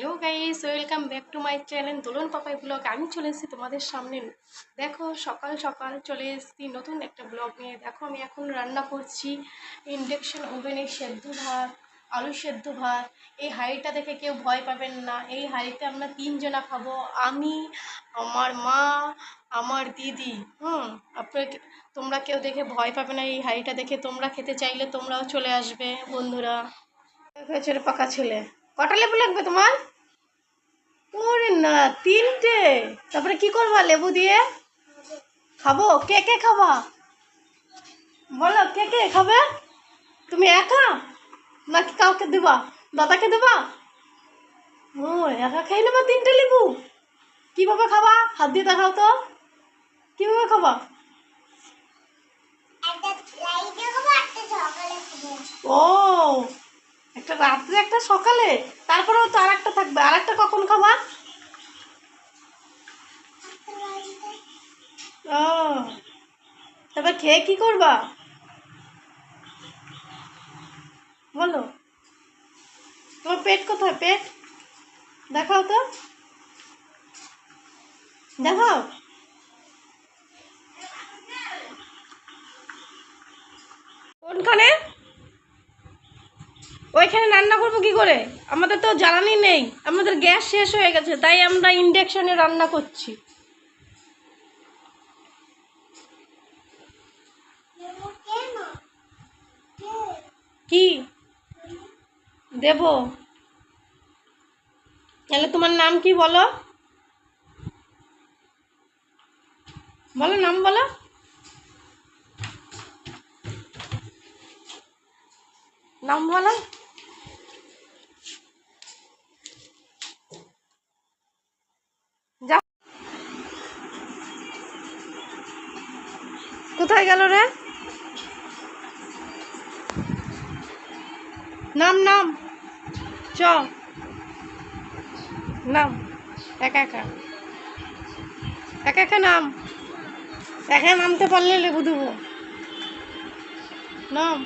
Hello guys welcome back to my channel Dolan Papai vlog আমি চলে এসেছি তোমাদের সামনে। দেখো, সকাল সকাল চলে এসেছি নতুন একটা ব্লগ নিয়ে। দেখো, আমি এখন রান্না করছি ইন্ডাকশন ওভেনে সেদ্ধ ভাত, আলু সেদ্ধ ভাত। এই হাঁড়িটা দেখে কেউ ভয় পাবেন না। এই হাঁড়িতে আমরা তিনজনা খাব। আমি, আমার মা, আমার দিদি। হুম, আপনার তোমরা কেউ দেখে ভয় পাবে না এই হাঁড়িটা দেখে। তোমরা খেতে চাইলে তোমরাও চলে আসবে, বন্ধুরা। পাকা ছেলে। কটা লেবু লাগবে তোমার? না তিনটে। তারপরে কি করবা লেবু দিয়ে? খাব? কে কে খাবা? বলো কে কে খাবে? তুমি একা? নাকি কাউকে দেবা? দাদাকে দেবা? ও একা খেয়ে নেবা তিনটে লেবু? কীভাবে খাবা? হাত দিয়ে দেখাও তো। কীভাবে খাবা? ও একটা রাত্রে একটা সকালে। তারপরেও তো আর একটা থাকবে। আর একটা কখন খাবা? তারপর খেয়ে কি করবা? বলো। তোমার পেট কোথায়? পেট? দেখাও তো। দেখাও। কোনখানে? ওইখানে রান্না করব কি করে? আমাদের তো জ্বালানি নেই। আমাদের গ্যাস শেষ হয়ে গেছে, তাই আমরা ইন্ডাকশনে রান্না করছি। কি? দেব। তাহলে তোমার নাম কি বলো? বলো নাম বলো। নাম বলো। কোথায় গেল রে? নাম নাম। চ। নাম। একা একা। একা একা নাম। একা নামতে পারলে লেবু দেবো। নাম।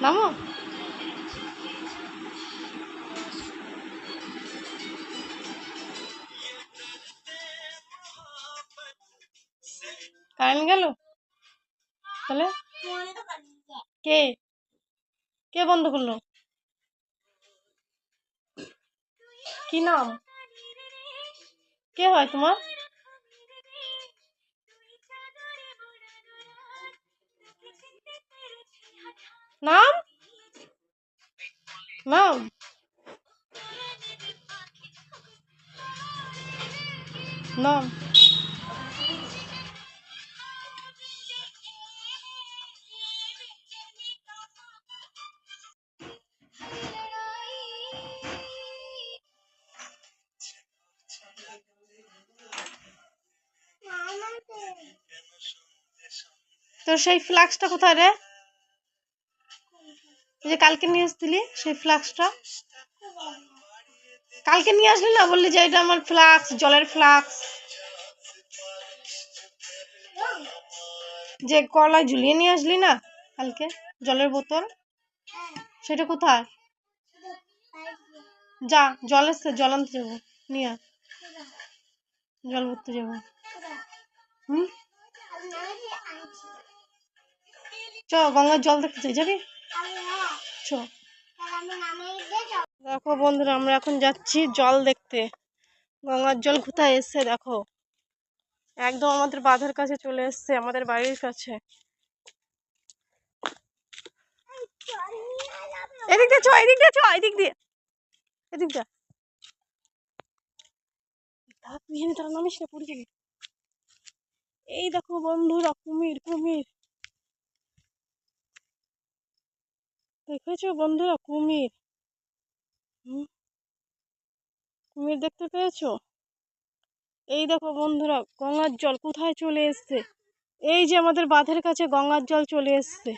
নামো? কারেন্ট গেল? তাহলে? কে? কে বন্ধ করল? কি নাম? কে হয় তোমার? নাম? নাম? নাম? তোর সেই ফ্লাক্সটা কোথায় রে? যে কালকে নিয়ে আসছিলি, সেই ফ্লাক্সটা? কালকে নিয়ে আসলি না? বললি যে এটা আমার ফ্লাক্স, জলের ফ্লাক্স। যে কলায় ঝুলিয়ে নিয়ে আসলি না কালকে? জলের বোতল? সেটা কোথায়? যা, জল এসছে, জল আনতে যাব। নিয়ে জল ভরতে যাব। হুম? চ গঙ্গার জল দেখতে চাই যাবি? চ। দেখো বন্ধুরা, আমরা এখন যাচ্ছি জল দেখতে। গঙ্গার জল কোথায় এসছে দেখো। একদম আমাদের বাঁধের কাছে চলে এসছে, আমাদের বাড়ির কাছে। এদিক দিয়ে চ, এদিক দিয়ে চ, এদিক দিয়ে। এদিক দিয়ে। নামিস না এই দেখো বন্ধুরা, কুমির কুমির। দেখেছ বন্ধুরা কুমির। কুমির দেখতে পেয়েছ? এই দেখো বন্ধুরা গঙ্গার জল কোথায় চলে এসছে? এই যে আমাদের বাঁধের কাছে গঙ্গার জল চলে এসছে।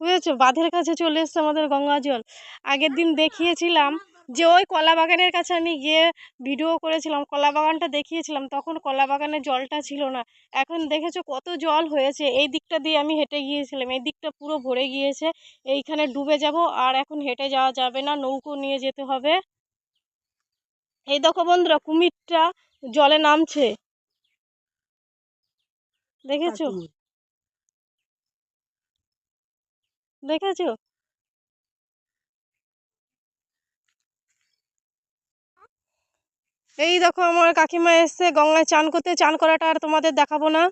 বুঝেছ? বাঁধের কাছে চলে এসছে আমাদের গঙ্গা জল। আগের দিন দেখিয়েছিলাম যে ওই কলা বাগানের কাছে আমি গিয়ে ভিডিও করেছিলাম কলা বাগানটা দেখিয়েছিলাম তখন কলা বাগানের জলটা ছিল না। এখন দেখেছ কত জল হয়েছে এই দিকটা দিয়ে আমি হেঁটে গিয়েছিলাম এই দিকটা পুরো ভরে গিয়েছে এইখানে ডুবে যাব আর এখন হেঁটে যাওয়া যাবে না নৌকো নিয়ে যেতে হবে। এই দেখো বন্ধুরা কুমিরটা জলে নামছে। দেখেছ? দেখেছ? এই দেখো আমার কাকিমা এসছে, গঙ্গায় চান করতে, চান করাটা আর তোমাদের দেখাবো না।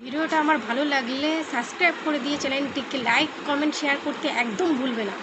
ভিডিওটা আমার ভালো লাগলে সাবস্ক্রাইব করে দিয়ে চ্যানেলটিকে লাইক কমেন্ট শেয়ার করতে একদম ভুলবে না।